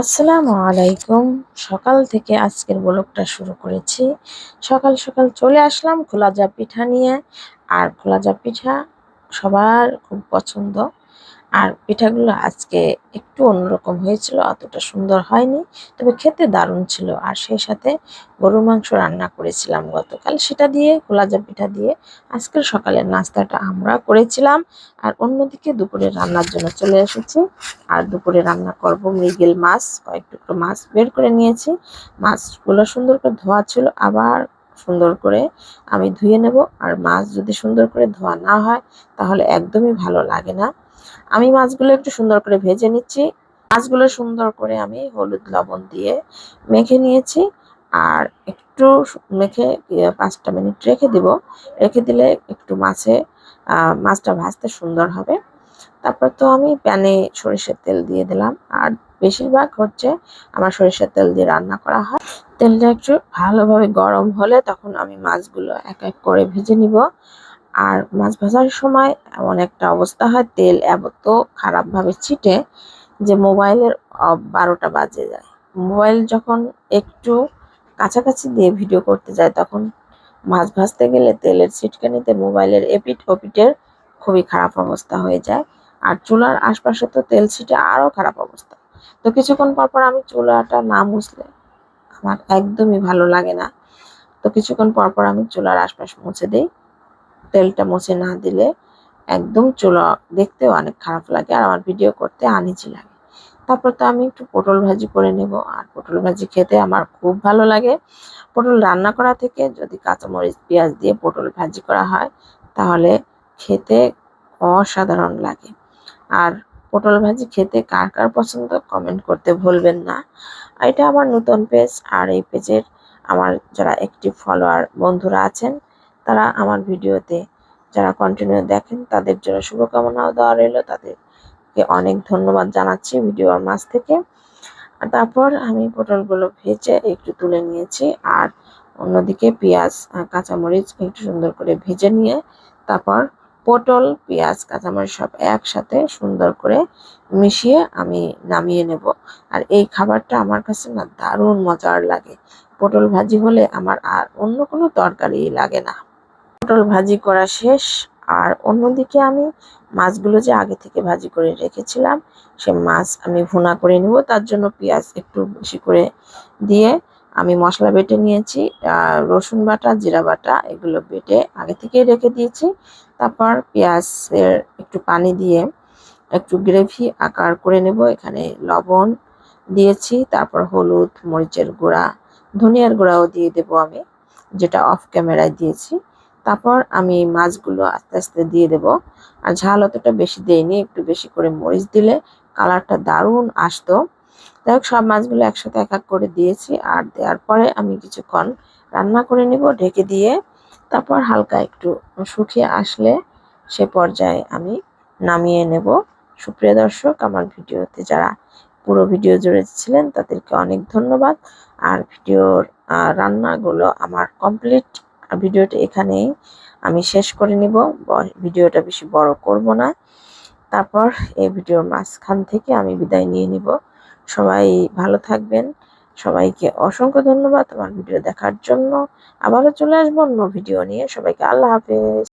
আসসালামু আলাইকুম। সকাল থেকে আজকের ব্লগটা শুরু করেছি। সকাল সকাল চলে আসলাম খোলাজা পিঠা নিয়ে। আর খোলাজা পিঠা সবার খুব পছন্দ। আর পিঠাগুলো আজকে একটু অন্যরকম হয়েছিল, অতটা সুন্দর হয়নি, তবে খেতে দারুণ ছিল। আর সেই সাথে গরুর মাংস রান্না করেছিলাম গতকাল, সেটা দিয়ে খোলাজা পিঠা দিয়ে। আজকের সকালের নাস্তাটা আমরা করেছিলাম। আর অন্যদিকে দুপুরে রান্নার জন্য চলে এসেছি। আর দুপুরে রান্না করব মৃগেল মাছ, কয়েক টুকরো মাছ বের করে নিয়েছি। মাছগুলো সুন্দর করে ধোয়া ছিল, আবার সুন্দর করে আমি ধুয়ে নেব। আর মাছ যদি সুন্দর করে ধোয়া না হয়, তাহলে একদমই ভালো লাগে না। আমি মাছগুলো একটু সুন্দর করে ভেজে নিচ্ছি। মাছগুলো সুন্দর করে আমি হলুদ লবণ দিয়ে মেখে নিয়েছি। আর একটু মেখে পাঁচটা মিনিট রেখে দিব। রেখে দিলে একটু মাছে মাছটা ভাজতে সুন্দর হবে। তারপর তো আমি প্যানে সরিষার তেল দিয়ে দিলাম। আর বেশিরভাগ হচ্ছে আমার সরিষার তেল দিয়ে রান্না করা হয়। তেলটা একটু ভালোভাবে গরম হলে তখন আমি মাছগুলো এক এক করে ভেজে নিব। আর মাছ ভাজার সময় এমন একটা অবস্থা হয়, তেল এত খারাপভাবে ছিটে যে মোবাইলের বারোটা বাজে যায়। মোবাইল যখন একটু কাছাকাছি দিয়ে ভিডিও করতে যায়, তখন মাছ ভাজতে গেলে তেলের ছিটকানিতে মোবাইলের এপিট ওপিটের খুবই খারাপ অবস্থা হয়ে যায়। আর চুলার আশপাশে তো তেল ছিটে আরও খারাপ অবস্থা। তো কিছুক্ষণ পর পর আমি চুলাটা না মুছলে আমার একদমই ভালো লাগে না। তো কিছুক্ষণ পর পর আমি চুলার আশপাশ মুছে দিই। তেলটা মুছে না দিলে একদম চুলা দেখতেও অনেক খারাপ লাগে আর আমার ভিডিও করতে আনিজি লাগে। তারপর তো আমি একটু পটল ভাজি করে নেব আর পটল ভাজি খেতে আমার খুব ভালো লাগে। পটল রান্না করা থেকে যদি কাঁচামরিচ, পেঁয়াজ দিয়ে পটল ভাজি করা হয় তাহলে খেতে অসাধারণ লাগে। আর পটল ভাজি খেতে কার কার পছন্দ কমেন্ট করতে ভুলবেন না। এটা আমার নতুন পেজ আর এই পেজের আমার যারা একটি ফলোয়ার বন্ধুরা আছেন তারা আমার ভিডিওতে যারা কন্টিনিউ দেখেন, তাদের জন্য শুভকামনাও দেওয়া রইল। তাদেরকে অনেক ধন্যবাদ জানাচ্ছি ভিডিওর মাঝ থেকে। তারপর আমি পটলগুলো ভেজে একটু তুলে নিয়েছি, আর অন্যদিকে পেঁয়াজ কাঁচামরিচ একটু সুন্দর করে ভেজে নিয়ে তারপর পটল, পেঁয়াজ, কাঁচামরিচ সব একসাথে সুন্দর করে মিশিয়ে আমি নামিয়ে নেব। আর এই খাবারটা আমার কাছে না দারুণ মজার লাগে। পটল ভাজি হলে আমার আর অন্য কোনো তরকারি লাগে না। পটল ভাজি করা শেষ। আর অন্যদিকে আমি মাছগুলো যে আগে থেকে ভাজি করে রেখেছিলাম, সে মাছ আমি ভুনা করে নেব। তার জন্য পেঁয়াজ একটু বেশি করে দিয়ে আমি মশলা বেটে নিয়েছি। রসুন বাটা, জিরা বাটা, এগুলো বেটে আগে থেকেই রেখে দিয়েছি। তারপর পেঁয়াজের একটু পানি দিয়ে একটু গ্রেভি আকার করে নেব। এখানে লবণ দিয়েছি, তারপর হলুদ, মরিচের গুঁড়া, ধনিয়ার গুঁড়াও দিয়ে দেব আমি, যেটা অফ ক্যামেরায় দিয়েছি। তারপর আমি মাছগুলো আস্তে আস্তে দিয়ে দেব। আর ঝাল অতটা বেশি দেয়নি একটু বেশি করে মরিচ দিলে কালারটা দারুণ আসতো। যাই হোক, সব মাছগুলো একসাথে এক এক করে দিয়েছি। আর দেওয়ার পরে আমি কিছুক্ষণ রান্না করে নিব, ঢেকে দিয়ে তারপর হালকা একটু শুকিয়ে আসলে সে পর্যায়ে আমি নামিয়ে নেব। সুপ্রিয় দর্শক, আমার ভিডিওতে যারা পুরো ভিডিও জুড়ে ছিলেন তাদেরকে অনেক ধন্যবাদ। আর ভিডিওর রান্নাগুলো আমার কমপ্লিট ভিডিওটা এখানেই আমি শেষ করে নিব। ভিডিওটা বেশি বড় করব না। তারপর এই ভিডিওর মাঝখান থেকে আমি বিদায় নিয়ে নিব। সবাই ভালো থাকবেন। সবাইকে অসংখ্য ধন্যবাদ আমার ভিডিও দেখার জন্য। আবারও চলে আসব অন্য ভিডিও নিয়ে। সবাইকে আল্লাহ হাফেজ।